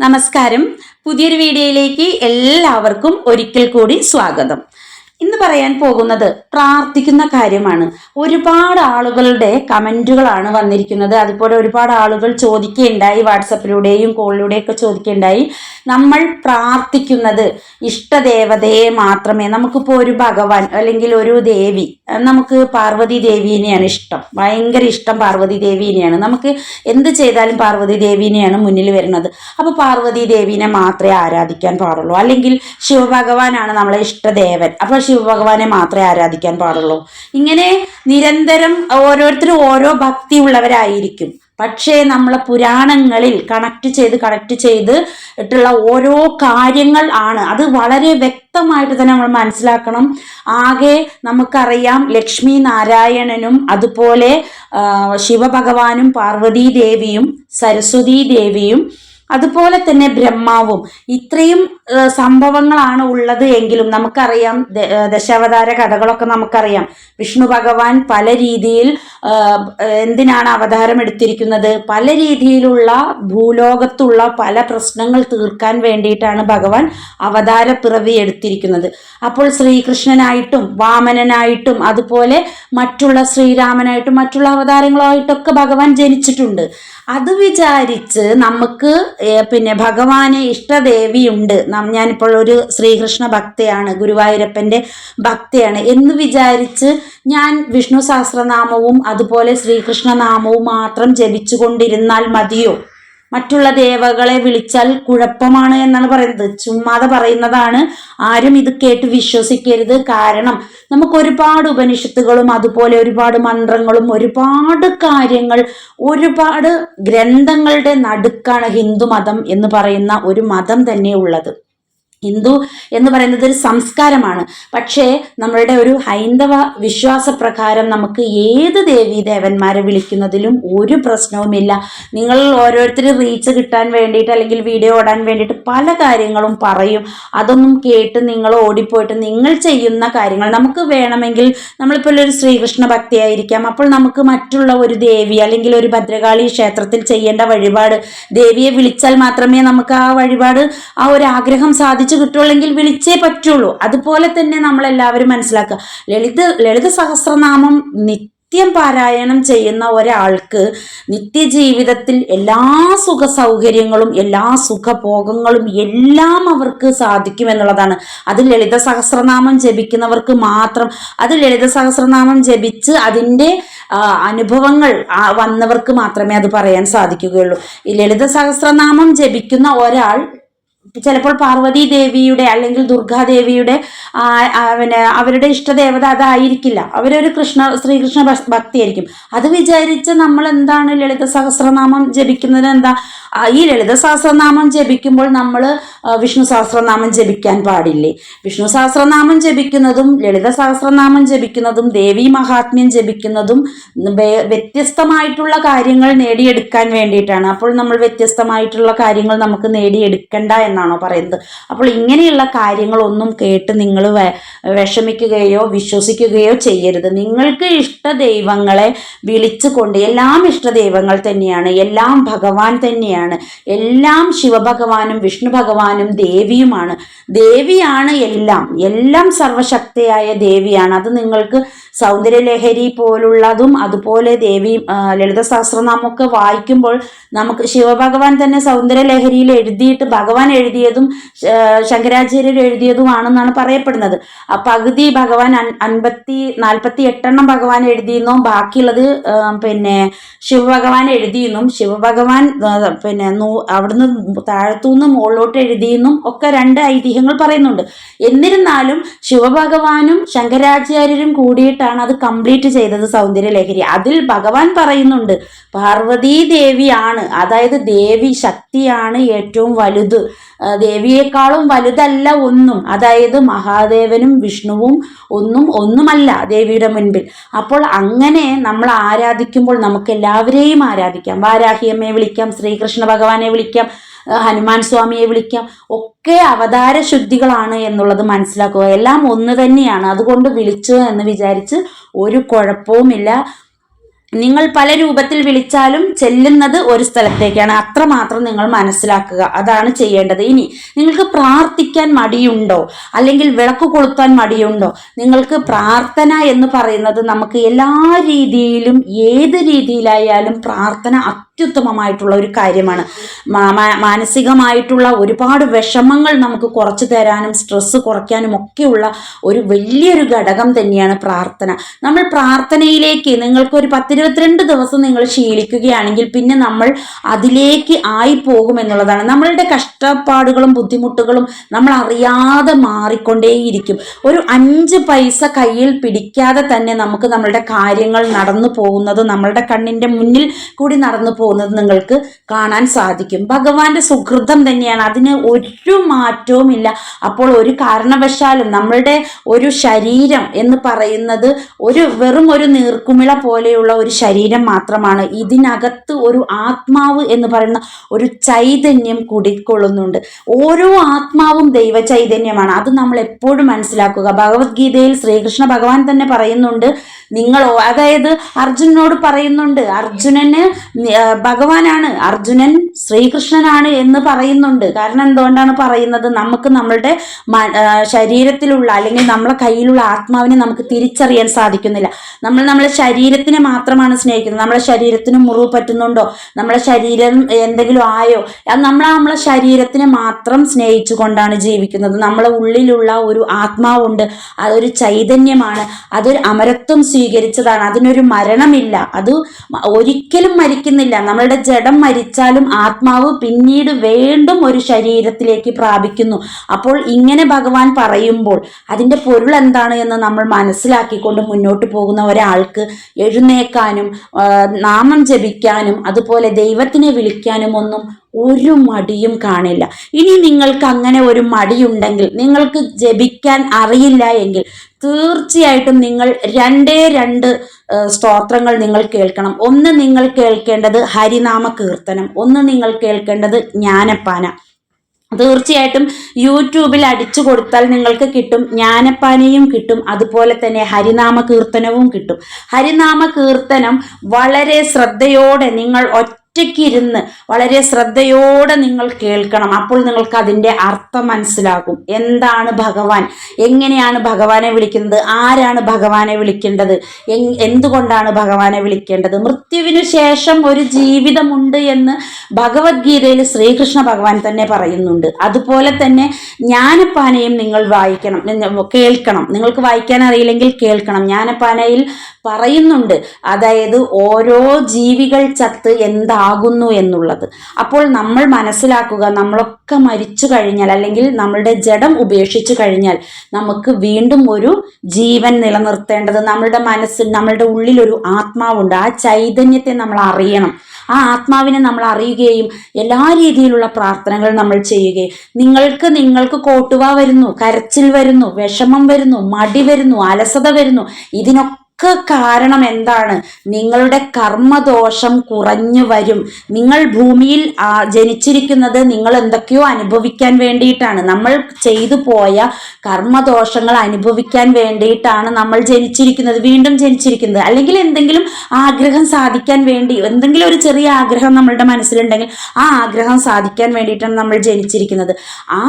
നമസ്കാരം. പുതിയൊരു വീഡിയോയിലേക്ക് എല്ലാവർക്കും ഒരിക്കൽ കൂടി സ്വാഗതം. ഇന്ന് പറയാൻ പോകുന്നത് പ്രാർത്ഥിക്കുന്ന കാര്യമാണ്. ഒരുപാട് ആളുകളുടെ കമന്റുകളാണ് വന്നിരിക്കുന്നത്. അതുപോലെ ഒരുപാട് ആളുകൾ ചോദിക്കുകയുണ്ടായി വാട്സപ്പിലൂടെയും കോളിലൂടെയും ഒക്കെ ചോദിക്കുകയുണ്ടായി നമ്മൾ പ്രാർത്ഥിക്കുന്നത് ഇഷ്ടദേവതയെ മാത്രമേ നമുക്കിപ്പോൾ ഒരു ഭഗവാൻ അല്ലെങ്കിൽ ഒരു ദേവി നമുക്ക് പാർവതി ദേവീനെയാണ് ഇഷ്ടം. ഭയങ്കര ഇഷ്ടം പാർവതി ദേവീനെയാണ്. നമുക്ക് എന്ത് ചെയ്താലും പാർവതി ദേവീനെയാണ് മുന്നിൽ വരുന്നത്. അപ്പോൾ പാർവതി ദേവീനെ മാത്രമേ ആരാധിക്കാൻ പാടുള്ളൂ. അല്ലെങ്കിൽ ശിവഭഗവാനാണ് നമ്മളെ ഇഷ്ടദേവൻ. അപ്പോൾ ശിവഭഗവാനെ മാത്രമേ ആരാധിക്കാൻ പാടുള്ളൂ. ഇങ്ങനെ നിരന്തരം ഓരോരുത്തരും ഓരോ ഭക്തി ഉള്ളവരായിരിക്കും. പക്ഷേ നമ്മളെ പുരാണങ്ങളിൽ കണക്ട് ചെയ്ത് കണക്ട് ചെയ്ത് ഇട്ടുള്ള ഓരോ കാര്യങ്ങൾ ആണ്. അത് വളരെ വ്യക്തമായിട്ട് തന്നെ നമ്മൾ മനസ്സിലാക്കണം. ആകെ നമുക്കറിയാം ലക്ഷ്മി നാരായണനും അതുപോലെ ശിവഭഗവാനും പാർവതീ ദേവിയും ദേവിയും അതുപോലെ തന്നെ ബ്രഹ്മാവും. ഇത്രയും സംഭവങ്ങളാണ് ഉള്ളത് എങ്കിലും നമുക്കറിയാം ദശാവതാര കഥകളൊക്കെ നമുക്കറിയാം. വിഷ്ണു ഭഗവാൻ പല രീതിയിൽ എന്തിനാണ് അവതാരം എടുത്തിരിക്കുന്നത്? പല രീതിയിലുള്ള ഭൂലോകത്തുള്ള പല പ്രശ്നങ്ങൾ തീർക്കാൻ വേണ്ടിയിട്ടാണ് ഭഗവാൻ അവതാര പിറവി എടുത്തിരിക്കുന്നത്. അപ്പോൾ ശ്രീകൃഷ്ണനായിട്ടും വാമനനായിട്ടും അതുപോലെ മറ്റുള്ള ശ്രീരാമനായിട്ടും മറ്റുള്ള അവതാരങ്ങളായിട്ടൊക്കെ ഭഗവാൻ ജനിച്ചിട്ടുണ്ട്. അത് വിചാരിച്ച് നമുക്ക് പിന്നെ ഭഗവാന് ഇഷ്ടദേവിയുണ്ട്. ഞാനിപ്പോൾ ഒരു ശ്രീകൃഷ്ണ ഭക്തയാണ് ഗുരുവായൂരപ്പന്റെ ഭക്തയാണ് എന്ന് വിചാരിച്ച് ഞാൻ വിഷ്ണു സഹസ്രനാമവും അതുപോലെ ശ്രീകൃഷ്ണനാമവും മാത്രം ജപിച്ചുകൊണ്ടിരുന്നാൽ മതിയോ? മറ്റുള്ള ദേവകളെ വിളിച്ചാൽ കുഴപ്പമാണ് എന്നാണ് പറയുന്നത്. ചുമ്മാതെ പറയുന്നതാണ്. ആരും ഇത് കേട്ട് വിശ്വസിക്കരുത്. കാരണം നമുക്ക് ഒരുപാട് ഉപനിഷത്തുകളും അതുപോലെ ഒരുപാട് മന്ത്രങ്ങളും ഒരുപാട് കാര്യങ്ങൾ ഒരുപാട് ഗ്രന്ഥങ്ങളുടെ നടുക്കാണ് ഹിന്ദു മതം എന്ന് പറയുന്ന ഒരു മതം തന്നെ ഉള്ളത്. ഹിന്ദു എന്ന് പറയുന്നത് ഒരു സംസ്കാരമാണ്. പക്ഷേ നമ്മളുടെ ഒരു ഹൈന്ദവ വിശ്വാസപ്രകാരം നമുക്ക് ഏത് ദേവി ദേവന്മാരെ വിളിക്കുന്നതിലും ഒരു പ്രശ്നവുമില്ല. നിങ്ങൾ ഓരോരുത്തർ റീച്ച് കിട്ടാൻ വേണ്ടിയിട്ട് അല്ലെങ്കിൽ വീഡിയോ ഓടാൻ വേണ്ടിയിട്ട് പല കാര്യങ്ങളും പറയും. അതൊന്നും കേട്ട് നിങ്ങൾ ഓടിപ്പോയിട്ട് നിങ്ങൾ ചെയ്യുന്ന കാര്യങ്ങൾ നമുക്ക് വേണമെങ്കിൽ നമ്മളിപ്പോൾ ഒരു ശ്രീകൃഷ്ണ ഭക്തിയായിരിക്കാം. അപ്പോൾ നമുക്ക് മറ്റുള്ള ഒരു ദേവി അല്ലെങ്കിൽ ഒരു ഭദ്രകാളി ക്ഷേത്രത്തിൽ ചെയ്യേണ്ട വഴിപാട് ദേവിയെ വിളിച്ചാൽ മാത്രമേ നമുക്ക് ആ വഴിപാട് ആ ഒരു ആഗ്രഹം സാധിച്ചു കിട്ടുള്ളെങ്കിൽ വിളിച്ചേ പറ്റുള്ളൂ. അതുപോലെ തന്നെ നമ്മൾ എല്ലാവരും മനസ്സിലാക്കുക. ലളിത ലളിത സഹസ്രനാമം നിത്യം പാരായണം ചെയ്യുന്ന ഒരാൾക്ക് നിത്യജീവിതത്തിൽ എല്ലാ സുഖ സൗകര്യങ്ങളും എല്ലാ സുഖഭോഗങ്ങളും എല്ലാം അവർക്ക് സാധിക്കും എന്നുള്ളതാണ് അത് ലളിത സഹസ്രനാമം ജപിക്കുന്നവർക്ക് മാത്രം അത് ലളിത സഹസ്രനാമം ജപിച്ച് അതിന്റെ അനുഭവങ്ങൾ വന്നവർക്ക് മാത്രമേ അത് പറയാൻ സാധിക്കുകയുള്ളൂ. ഈ ലളിത സഹസ്രനാമം ജപിക്കുന്ന ഒരാൾ ചിലപ്പോൾ പാർവതി ദേവിയുടെ അല്ലെങ്കിൽ ദുർഗാദേവിയുടെ പിന്നെ അവരുടെ ഇഷ്ടദേവത അതായിരിക്കില്ല. അവരൊരു കൃഷ്ണ ശ്രീകൃഷ്ണ ഭക്തിയായിരിക്കും. അത് വിചാരിച്ച് നമ്മൾ എന്താണ് ലളിത സഹസ്രനാമം ജപിക്കുന്നത്? എന്താ? ഈ ലളിത സഹസ്രനാമം ജപിക്കുമ്പോൾ നമ്മൾ വിഷ്ണു സഹസ്രനാമം ജപിക്കാൻ പാടില്ലേ? വിഷ്ണു സഹസ്രനാമം ജപിക്കുന്നതും ലളിത സഹസ്രനാമം ജപിക്കുന്നതും ദേവി മഹാത്മ്യം ജപിക്കുന്നതും വ്യത്യസ്തമായിട്ടുള്ള കാര്യങ്ങൾ നേടിയെടുക്കാൻ വേണ്ടിയിട്ടാണ്. അപ്പോൾ നമ്മൾ വ്യത്യസ്തമായിട്ടുള്ള കാര്യങ്ങൾ നമുക്ക് നേടിയെടുക്കണ്ട എന്നാണോ പറയുന്നത്. അപ്പോൾ ഇങ്ങനെയുള്ള കാര്യങ്ങളൊന്നും കേട്ട് നിങ്ങൾ വിഷമിക്കുകയോ വിശ്വസിക്കുകയോ ചെയ്യരുത്. നിങ്ങൾക്ക് ഇഷ്ട ദൈവങ്ങളെ വിളിച്ചുകൊണ്ട് എല്ലാം ഇഷ്ട ദൈവങ്ങൾ തന്നെയാണ് എല്ലാം ഭഗവാൻ തന്നെയാണ് എല്ലാം ശിവഭഗവാനും വിഷ്ണു ഭഗവാനും ദേവിയുമാണ്. ദേവിയാണ് എല്ലാം എല്ലാം സർവശക്തയായ ദേവിയാണ്. അത് നിങ്ങൾക്ക് സൗന്ദര്യലഹരി പോലുള്ളതും അതുപോലെ ദേവി ലളിത സഹസ്രനാമൊക്കെ വായിക്കുമ്പോൾ നമുക്ക് ശിവഭഗവാൻ തന്നെ സൗന്ദര്യലഹരിയിൽ എഴുതിയിട്ട് ഭഗവാൻ എഴുതിയതും ശങ്കരാചാര്യർ എഴുതിയതുമാണെന്നാണ് പറയപ്പെടുന്നത്. ആ പകുതി ഭഗവാൻ അൻ- അൻപത്തി നാൽപ്പത്തി എട്ടെണ്ണം ഭഗവാൻ എഴുതിയെന്നും ബാക്കിയുള്ളത് പിന്നെ ശിവഭഗവാൻ എഴുതിയെന്നും ശിവഭഗവാൻ പിന്നെ അവിടുന്ന് താഴത്തുനിന്ന് മുകളിലോട്ട് എഴുതിയെന്നും ഒക്കെ രണ്ട് ഐതിഹ്യങ്ങൾ പറയുന്നുണ്ട്. എന്നിരുന്നാലും ശിവഭഗവാനും ശങ്കരാചാര്യരും കൂടിയിട്ടാണ് അത് കംപ്ലീറ്റ് ചെയ്തത് സൗന്ദര്യലഹരി അതിൽ ഭഗവാൻ പറയുന്നുണ്ട് പാർവതീ ദേവിയാണ് അതായത് ദേവി ശക്തിയാണ് ഏറ്റവും വലുത്. ദേവിയേക്കാളും വലുതല്ല ഒന്നും അതായത് മഹാദേവനും വിഷ്ണുവും ഒന്നും ഒന്നുമല്ല ദേവിയുടെ മുൻപിൽ. അപ്പോൾ അങ്ങനെ നമ്മൾ ആരാധിക്കുമ്പോൾ നമുക്ക് എല്ലാവരെയും ആരാധിക്കാം. വാരാഹിയമ്മയെ വിളിക്കാം ശ്രീകൃഷ്ണ ഭഗവാനെ വിളിക്കാം ഹനുമാൻ സ്വാമിയെ വിളിക്കാം. ഒക്കെ അവതാര ശുദ്ധികളാണ് എന്നുള്ളത് മനസ്സിലാക്കുക. എല്ലാം ഒന്ന് തന്നെയാണ്. അതുകൊണ്ട് വിളിച്ചു എന്ന് വിചാരിച്ച് ഒരു കുഴപ്പവുമില്ല. നിങ്ങൾ പല രൂപത്തിൽ വിളിച്ചാലും ചെല്ലുന്നത് ഒരു സ്ഥലത്തേക്കാണ്. അത്രമാത്രം നിങ്ങൾ മനസ്സിലാക്കുക. അതാണ് ചെയ്യേണ്ടത്. ഇനി നിങ്ങൾക്ക് പ്രാർത്ഥിക്കാൻ മടിയുണ്ടോ? അല്ലെങ്കിൽ വിളക്ക് കൊളുത്താൻ മടിയുണ്ടോ? നിങ്ങൾക്ക് പ്രാർത്ഥന എന്ന് പറയുന്നത് നമുക്ക് എല്ലാ രീതിയിലും ഏത് രീതിയിലായാലും പ്രാർത്ഥന അത്യുത്തമമായിട്ടുള്ള ഒരു കാര്യമാണ്. മാനസികമായിട്ടുള്ള ഒരുപാട് വിഷമങ്ങൾ നമുക്ക് കുറച്ചു തരാനും സ്ട്രെസ്സ് കുറയ്ക്കാനും ഒക്കെയുള്ള ഒരു വലിയൊരു ഘടകം തന്നെയാണ് പ്രാർത്ഥന. നമ്മൾ പ്രാർത്ഥനയിലേക്ക് നിങ്ങൾക്ക് ഒരു പത്തിരുപത്തിരണ്ട് ദിവസം നിങ്ങൾ ശീലിക്കുകയാണെങ്കിൽ പിന്നെ നമ്മൾ അതിലേക്ക് ആയി പോകും എന്നുള്ളതാണ്. നമ്മളുടെ കഷ്ടപ്പാടുകളും ബുദ്ധിമുട്ടുകളും നമ്മൾ അറിയാതെ മാറിക്കൊണ്ടേയിരിക്കും. ഒരു അഞ്ച് പൈസ കയ്യിൽ പിടിക്കാതെ തന്നെ നമുക്ക് നമ്മളുടെ കാര്യങ്ങൾ നടന്നു പോകുന്നത് നമ്മളുടെ കണ്ണിന്റെ മുന്നിൽ കൂടി നടന്നു പോകുന്നത് നിങ്ങൾക്ക് കാണാൻ സാധിക്കും. ഭഗവാന്റെ സുഹൃതം തന്നെയാണ്. അതിന് ഒരു മാറ്റവുമില്ല. അപ്പോൾ ഒരു കാരണവശാലും നമ്മളുടെ ഒരു ശരീരം എന്ന് പറയുന്നത് ഒരു വെറും ഒരു നീർക്കുമിള പോലെയുള്ള ഒരു ശരീരം മാത്രമാണ്. ഇതിനകത്ത് ഒരു ആത്മാവ് എന്ന് പറയുന്ന ഒരു ചൈതന്യം കുടിക്കൊള്ളുന്നുണ്ട്. ഓരോ ആത്മാവും ദൈവ ചൈതന്യമാണ്. അത് നമ്മൾ എപ്പോഴും മനസ്സിലാക്കുക. ഭഗവത്ഗീതയിൽ ശ്രീകൃഷ്ണ ഭഗവാൻ തന്നെ പറയുന്നുണ്ട് നിങ്ങൾ അതായത് അർജുനോട് പറയുന്നുണ്ട് അർജുനന് ഭഗവാനാണ് അർജുനൻ ശ്രീകൃഷ്ണനാണ് എന്ന് പറയുന്നുണ്ട്. കാരണം എന്തുകൊണ്ടാണ് പറയുന്നത്? നമുക്ക് നമ്മളുടെ ശരീരത്തിലുള്ള അല്ലെങ്കിൽ നമ്മളെ കയ്യിലുള്ള ആത്മാവിനെ നമുക്ക് തിരിച്ചറിയാൻ സാധിക്കുന്നില്ല. നമ്മൾ നമ്മളെ ശരീരത്തിനെ മാത്രമാണ് സ്നേഹിക്കുന്നത്. നമ്മളെ ശരീരത്തിന് മുറിവ് പറ്റുന്നുണ്ടോ? നമ്മളെ ശരീരം എന്തെങ്കിലും ആയോ? നമ്മൾ നമ്മളെ ശരീരത്തിനെ മാത്രം സ്നേഹിച്ചു കൊണ്ടാണ് ജീവിക്കുന്നത്. നമ്മളെ ഉള്ളിലുള്ള ഒരു ആത്മാവുണ്ട്. അതൊരു ചൈതന്യമാണ്. അതൊരു അമരത്വം സ്വീകരിച്ചതാണ്. അതിനൊരു മരണമില്ല. അത് ഒരിക്കലും മരിക്കുന്നില്ല. നമ്മളുടെ ജഡം മരിച്ചാലും ആത്മാവ് പിന്നീട് വീണ്ടും ഒരു ശരീരത്തിലേക്ക് പ്രാപിക്കുന്നു. അപ്പോൾ ഇങ്ങനെ ഭഗവാൻ പറയുമ്പോൾ അതിന്റെ പൊരുൾ എന്താണ് എന്ന് നമ്മൾ മനസ്സിലാക്കിക്കൊണ്ട് മുന്നോട്ട് പോകുന്ന ഒരാൾക്ക് എഴുന്നേക്കാനും നാമം ജപിക്കാനും അതുപോലെ ദൈവത്തിനെ വിളിക്കാനും ഒന്നും ഒരു മടിയും കാണില്ല. ഇനി നിങ്ങൾക്ക് അങ്ങനെ ഒരു മടിയുണ്ടെങ്കിൽ നിങ്ങൾക്ക് ജപിക്കാൻ അറിയില്ല എങ്കിൽ തീർച്ചയായിട്ടും നിങ്ങൾ രണ്ടേ രണ്ട് സ്തോത്രങ്ങൾ നിങ്ങൾ കേൾക്കണം. ഒന്ന് നിങ്ങൾ കേൾക്കേണ്ടത് ഹരിനാമ കീർത്തനം ഒന്ന് നിങ്ങൾ കേൾക്കേണ്ടത് ജ്ഞാനപ്പാന. തീർച്ചയായിട്ടും യൂട്യൂബിൽ അടിച്ചു കൊടുത്താൽ നിങ്ങൾക്ക് കിട്ടും ജ്ഞാനപ്പാനയും കിട്ടും അതുപോലെ തന്നെ ഹരിനാമ കീർത്തനവും കിട്ടും. ഹരിനാമ കീർത്തനം വളരെ ശ്രദ്ധയോടെ നിങ്ങൾ ഒറ്റയ്ക്കിരുന്ന് വളരെ ശ്രദ്ധയോടെ നിങ്ങൾ കേൾക്കണം. അപ്പോൾ നിങ്ങൾക്ക് അതിന്റെ അർത്ഥം മനസ്സിലാകും. എന്താണ് ഭഗവാൻ? എങ്ങനെയാണ് ഭഗവാനെ വിളിക്കുന്നത്? ആരാണ് ഭഗവാനെ വിളിക്കേണ്ടത്? എന്തുകൊണ്ടാണ് ഭഗവാനെ വിളിക്കേണ്ടത്? മൃത്യുവിനു ശേഷം ഒരു ജീവിതമുണ്ട് എന്ന് ഭഗവത്ഗീതയിൽ ശ്രീകൃഷ്ണ ഭഗവാൻ തന്നെ പറയുന്നുണ്ട്. അതുപോലെ തന്നെ ജ്ഞാനപ്പാനയും നിങ്ങൾ വായിക്കണം. കേൾക്കണം. നിങ്ങൾക്ക് വായിക്കാൻ അറിയില്ലെങ്കിൽ കേൾക്കണം. ജ്ഞാനപ്പാനയിൽ പറയുന്നുണ്ട്. അതായത് ഓരോ ജീവികൾ ചത്ത് എന്താകുന്നു എന്നുള്ളത്. അപ്പോൾ നമ്മൾ മനസ്സിലാക്കുക നമ്മളൊക്കെ മരിച്ചു കഴിഞ്ഞാൽ അല്ലെങ്കിൽ നമ്മളുടെ ജഡം ഉപേക്ഷിച്ചു കഴിഞ്ഞാൽ നമുക്ക് വീണ്ടും ഒരു ജീവൻ നിലനിർത്തേണ്ടത് നമ്മളുടെ മനസ്സിൽ നമ്മളുടെ ഉള്ളിൽ ഒരു ആത്മാവുണ്ട്. ആ ചൈതന്യത്തെ നമ്മൾ അറിയണം. ആ ആത്മാവിനെ നമ്മൾ അറിയുകയും എല്ലാ രീതിയിലുള്ള പ്രാർത്ഥനകൾ നമ്മൾ ചെയ്യുകയും. നിങ്ങൾക്ക് നിങ്ങൾക്ക് കോട്ടുവ വരുന്നു കരച്ചിൽ വരുന്നു വിഷമം വരുന്നു മടി വരുന്നു അലസത വരുന്നു. ഇതിനൊക്കെ കാരണം എന്താണ്? നിങ്ങളുടെ കർമ്മദോഷം കുറഞ്ഞു വരും. നിങ്ങൾ ഭൂമിയിൽ ജനിച്ചിരിക്കുന്നത് നിങ്ങൾ എന്തൊക്കെയോ അനുഭവിക്കാൻ വേണ്ടിയിട്ടാണ്. നമ്മൾ ചെയ്തു പോയ കർമ്മദോഷങ്ങൾ അനുഭവിക്കാൻ വേണ്ടിയിട്ടാണ് നമ്മൾ ജനിച്ചിരിക്കുന്നത് വീണ്ടും ജനിച്ചിരിക്കുന്നത്. അല്ലെങ്കിൽ എന്തെങ്കിലും ആഗ്രഹം സാധിക്കാൻ വേണ്ടി എന്തെങ്കിലും ഒരു ചെറിയ ആഗ്രഹം നമ്മളുടെ മനസ്സിലുണ്ടെങ്കിൽ ആ ആഗ്രഹം സാധിക്കാൻ വേണ്ടിയിട്ടാണ് നമ്മൾ ജനിച്ചിരിക്കുന്നത്. ആ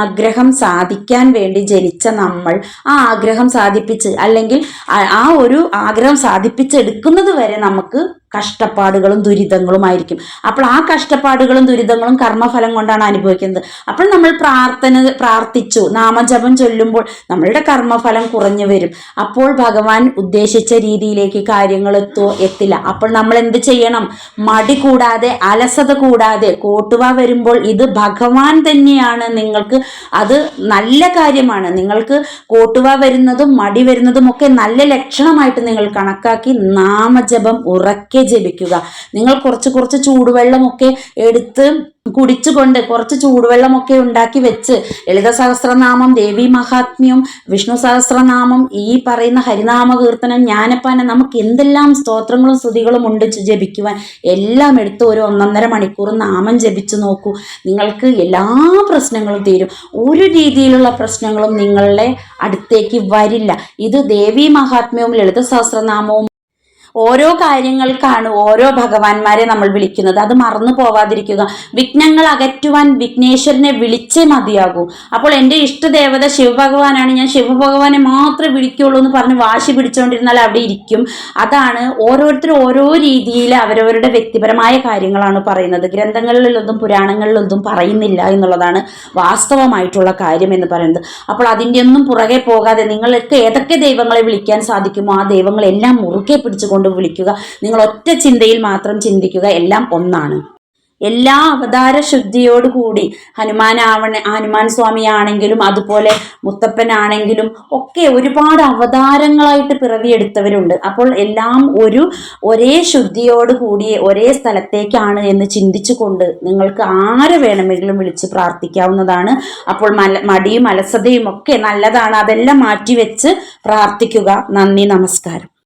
ആഗ്രഹം സാധിക്കാൻ വേണ്ടി ജനിച്ച നമ്മൾ ആ ആഗ്രഹം സാധിപ്പിച്ച് അല്ലെങ്കിൽ ആ- ആ ഒരു ആഗ്രഹം സാധിപ്പിച്ചെടുക്കുന്നത് വരെ നമുക്ക് കഷ്ടപ്പാടുകളും ദുരിതങ്ങളുമായിരിക്കും. അപ്പോൾ ആ കഷ്ടപ്പാടുകളും ദുരിതങ്ങളും കർമ്മഫലം കൊണ്ടാണ് അനുഭവിക്കുന്നത്. അപ്പോൾ നമ്മൾ പ്രാർത്ഥന പ്രാർത്ഥിച്ചു നാമജപം ചൊല്ലുമ്പോൾ നമ്മളുടെ കർമ്മഫലം കുറഞ്ഞു വരും. അപ്പോൾ ഭഗവാൻ ഉദ്ദേശിച്ച രീതിയിലേക്ക് കാര്യങ്ങൾ എത്തോ എത്തില്ല. അപ്പോൾ നമ്മൾ എന്ത് ചെയ്യണം? മടി കൂടാതെ അലസത കൂടാതെ കോട്ടുവ വരുമ്പോൾ ഇത് ഭഗവാൻ തന്നെയാണ്. നിങ്ങൾക്ക് അത് നല്ല കാര്യമാണ്. നിങ്ങൾക്ക് കോട്ടുവ വരുന്നതും മടി വരുന്നതും ഒക്കെ നല്ല ലക്ഷണമായിട്ട് നിങ്ങൾ കണക്കാക്കി നാമജപം ഉറക്കെ ജപിക്കുക. നിങ്ങൾ കുറച്ച് കുറച്ച് ചൂടുവെള്ളമൊക്കെ എടുത്ത് കുടിച്ചുകൊണ്ട് കുറച്ച് ചൂടുവെള്ളമൊക്കെ ഉണ്ടാക്കി വെച്ച് ലളിത സഹസ്രനാമം ദേവി മഹാത്മ്യം വിഷ്ണു സഹസ്രനാമം ഈ പറയുന്ന ഹരിനാമ കീർത്തനം ജ്ഞാനപ്പാന നമുക്ക് എന്തെല്ലാം സ്തോത്രങ്ങളും സ്തുതികളും ഉണ്ട് ജപിക്കുവാൻ. എല്ലാം എടുത്ത് ഒരു ഒന്നൊന്നര മണിക്കൂർ നാമം ജപിച്ചു നോക്കൂ. നിങ്ങൾക്ക് എല്ലാ പ്രശ്നങ്ങളും തീരും. ഒരു രീതിയിലുള്ള പ്രശ്നങ്ങളും നിങ്ങളുടെ അടുത്തേക്ക് വരില്ല. ഇത് ദേവി മഹാത്മ്യവും ലളിത സഹസ്രനാമവും ഓരോ കാര്യങ്ങൾക്കാണ് ഓരോ ഭഗവാന്മാരെ നമ്മൾ വിളിക്കുന്നത്. അത് മറന്നു പോവാതിരിക്കുക. വിഘ്നങ്ങൾ അകറ്റുവാൻ വിഘ്നേശ്വരനെ വിളിച്ചേ മതിയാകൂ. അപ്പോൾ എന്റെ ഇഷ്ടദേവത ശിവഭഗവാനാണ്. ഞാൻ ശിവഭഗവാനെ മാത്രമേ വിളിക്കുള്ളൂ എന്ന് പറഞ്ഞ് വാശി പിടിച്ചുകൊണ്ടിരുന്നാൽ അവിടെ ഇരിക്കും. അതാണ് ഓരോരുത്തരും ഓരോ രീതിയിൽ അവരവരുടെ വ്യക്തിപരമായ കാര്യങ്ങളാണ് പറയുന്നത്. ഗ്രന്ഥങ്ങളിലൊന്നും പുരാണങ്ങളിലൊന്നും പറയുന്നില്ല എന്നുള്ളതാണ് വാസ്തവമായിട്ടുള്ള കാര്യം എന്ന് പറയുന്നത്. അപ്പോൾ അതിന്റെ ഒന്നും പുറകെ പോകാതെ നിങ്ങൾക്ക് ഏതൊക്കെ ദൈവങ്ങളെ വിളിക്കാൻ സാധിക്കുമോ ആ ദൈവങ്ങളെല്ലാം മുറുകെ പിടിച്ചുകൊണ്ട് വിളിക്കുക. നിങ്ങൾ ഒറ്റ ചിന്തയിൽ മാത്രം ചിന്തിക്കുക. എല്ലാം ഒന്നാണ്. എല്ലാ അവതാര ശുദ്ധിയോടുകൂടി ഹനുമാനാവണ ഹനുമാൻ സ്വാമി ആണെങ്കിലും അതുപോലെ മുത്തപ്പനാണെങ്കിലും ഒക്കെ ഒരുപാട് അവതാരങ്ങളായിട്ട് പിറവിയെടുത്തവരുണ്ട്. അപ്പോൾ എല്ലാം ഒരു ഒരേ ശുദ്ധിയോട് കൂടി ഒരേ സ്ഥലത്തേക്കാണ് എന്ന് ചിന്തിച്ചുകൊണ്ട് നിങ്ങൾക്ക് ആരെ വേണമെങ്കിലും വിളിച്ച് പ്രാർത്ഥിക്കാവുന്നതാണ്. അപ്പോൾ മല മടിയും അലസതയും ഒക്കെ നല്ലതാണ്. അതെല്ലാം മാറ്റിവെച്ച് പ്രാർത്ഥിക്കുക. നന്ദി നമസ്കാരം.